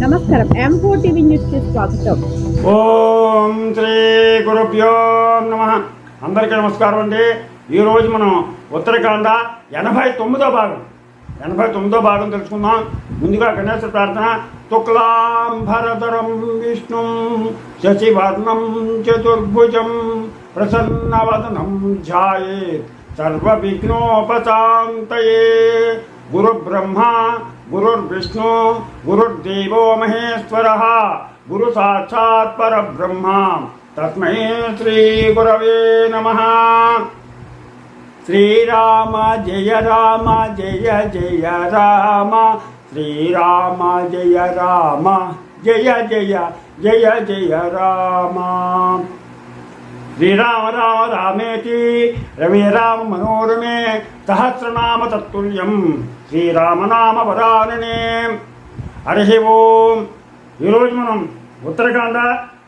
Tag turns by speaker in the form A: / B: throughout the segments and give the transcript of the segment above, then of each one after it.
A: నమస్కారం. M four TV న్యూస్కి స్వాగతం.
B: ఓం శ్రీ గురుభ్యో నమ. అందరికీ నమస్కారం అండి. ఈరోజు మనం ఉత్తరాఖండ ఎనభై తొమ్మిదో భాగం. ఎనభై తొమ్మిదో భాగం తెలుసుకుందాం. ముందుగా గణేశ ప్రార్థన. శుక్లాంబరధరం విష్ణు శశివర్ణం చతుర్భుజం ప్రసన్నవదనం ధ్యాయేత్. సర్వవిఘ్నోపశాంతయే. गुरुर्ब्रह्मा, गुरुर्विष्णु, गुरुर्देवो महेश्वर गुरु साक्षात् श्री गुरव नम। श्री श्रीराम, जय राम, जय जय राम। श्रीराम, जय राम, जय जय जय जय राम। శ్రీరామ రామ రామేతి రవి రామ మనోరమే సహస్రనామ తత్తుల్యం శ్రీరామనామ వరాననే హరి ఓం. ఈరోజు మనం ఉత్తరాఖండ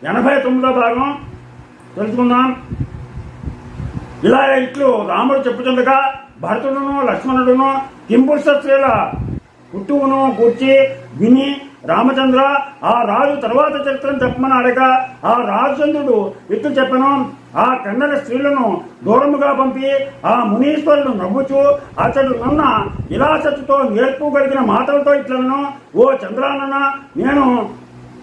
B: ఎనభై తొమ్మిదో భాగం తెలుసుకుందాం. ఇలా ఇట్లు రాముడు చెప్పుతుండగా భరతుడును లక్ష్మణుడును కింపురుష స్త్రీల పుట్టువును కూర్చి విని రామచంద్ర ఆ రాజు తర్వాత చరిత్రను చెప్పమని అడగ. ఆ రాజచంద్రుడు ఇట్లు చెప్పను. ఆ కన్నడ స్త్రీలను దూరముగా పంపి ఆ మునీశ్వరుడు నవ్వుచు అతడు నన్న ఇలాసత్తుతో నేర్పుగలిగిన మాటలతో ఇట్లను ఓ చంద్రానన్న నేను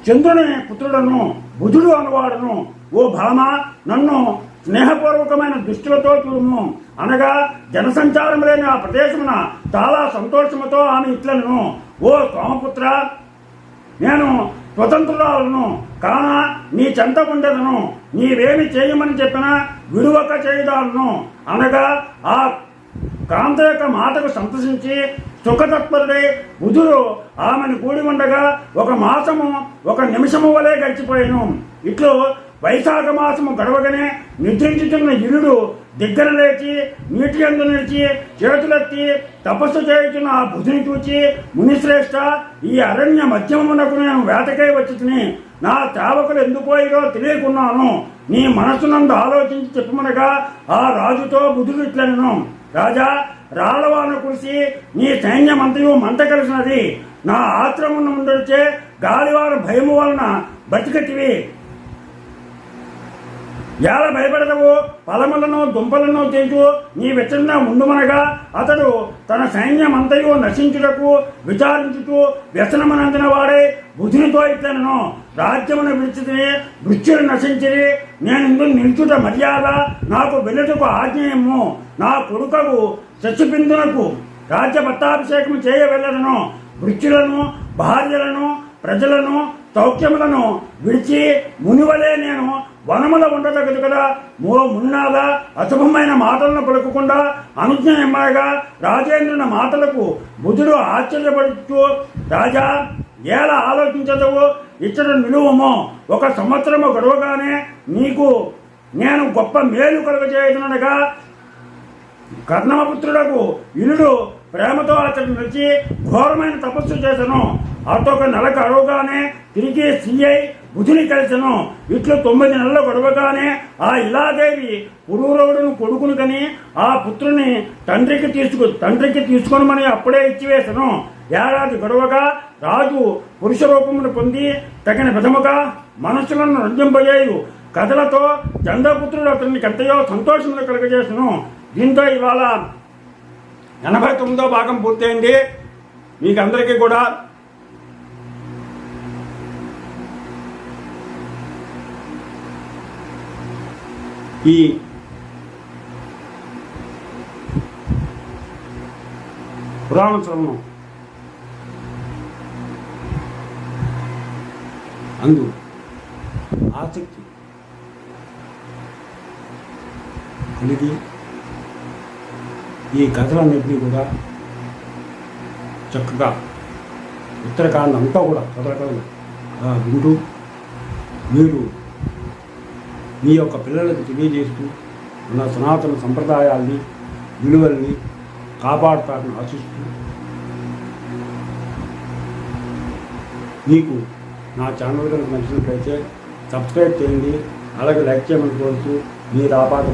B: చంద్రుని పుత్రుడను బుధుడు అనువాడను. ఓ భామ నన్ను స్నేహపూర్వకమైన దృష్టిలతో చూడము. అనగా జనసంచారం లేని ఆ ప్రదేశమున చాలా సంతోషముతో ఆమె ఇట్లను ఓ సోమపుత్ర నేను స్వతంత్రురాలను కాన నీ చెంత ఉండదను నీవేమి చేయమని చెప్పినా విడువక చేయదాలను. అనగా ఆ కాంత యొక్క మాటకు సంతసించి సుఖతత్పరుడై బుధుడు ఆమెను కూడి ఉండగా ఒక మాసము ఒక నిమిషము వలె గడిచిపోయాను. ఇట్లు వైశాఖ మాసము గడవగానే నిద్రించుతున్న ఇరుడు దగ్గర లేచి నీటి అందు నిలిచి చేతులెత్తి తపస్సు చేయుచున్న ఆ బుధుని చూచి మునిశ్రేష్ట ఈ అరణ్య మధ్యమునకు నేను వేటకై వచ్చి నా సేవకులు ఎందుకు తెలియకున్నాను. నీ మనసునందు ఆలోచించి చెప్పమనగా ఆ రాజుతో బుధుడు ఇట్లను రాజా రాళ్ళవాన కురిసి నీ సైన్యమంతయు మంట కలిసినది. నా ఆశ్రమం ఉండొచ్చే గాలివాన భయము వలన బతికటివి ఎలా భయపడదవు పలములను దుంపలను తెంచు నీ వెచ్చన ఉండుమనగా అతడు తన సైన్యమంతయు నశించుటకు విచారించుతూ వ్యసనమనందిన వాడే బుధునితో ఇట్లను రాజ్యమును విడిచితే మృత్యులు నశించిరి. నేను ఇందు నిల్చుట మర్యాద నాకు వెళ్ళుటకు ఆజ్ఞేయము. నా కొడుకకు శశిబిందునకు రాజ్య పట్టాభిషేకం చేయ వెళ్ళను వృత్తులను భార్యలను ప్రజలను సౌఖ్యములను విడిచి మునివలే నేను వనముల ఉండదగదు కదా. మో మున్నాద అశుభమైన మాటలను పలుకకుండా అనుజ్ఞ రాజేంద్రుని మాటలకు బుధుడు ఆశ్చర్యపడుతూ రాజా ఎలా ఆలోచించదవు? ఇతడు నిలువము. ఒక సంవత్సరము గడవగానే నీకు నేను గొప్ప మేలు కలుగజేయనునగా కర్ణమపుత్రుడకు ఇనుడు ప్రేమతో అతడు నచ్చి ఘోరమైన తపస్సు చేశాను. అతొక నెల గడవగానే తిరిగి సిఐ బుధుని కలిసను ఇట్లు తొమ్మిది నెలలు గొడవగానే ఆ ఇలాదేవి పురూరవుడును కొడుకును కని ఆ పుత్రుని తండ్రికి తీసుకు తండ్రికి తీసుకొనమని అప్పుడే ఇచ్చివేశను ఏడాది గొడవగా రాజు పురుష రూపమును పొంది తగిన విధముగా మనస్సులను రంజింపజేయు కథలతో చంద్రపుత్రుడు అతన్ని ఎంతయో సంతోషంగా కలగజేసను. దీంతో ఇవాళ ఎనభై తొమ్మిదో భాగం పూర్తయింది. మీకు అందరికీ కూడా ఈ పురాణ శ్రవణం అందు ఆసక్తి కలిగి ఈ కథలన్నింటినీ కూడా చక్కగా ఉత్తరాఖండ్ అంతా కూడా కథలకథలు వింటూ మీరు మీ యొక్క పిల్లలకు తెలియజేస్తూ మన సనాతన సంప్రదాయాల్ని విలువల్ని కాపాడుతారని ఆశిస్తూ మీకు నా ఛానల్ కనుక నచ్చినట్లయితే సబ్స్క్రైబ్ చేయండి అలాగే లైక్ చేయమని కోరుతూ మీరు ఆపాత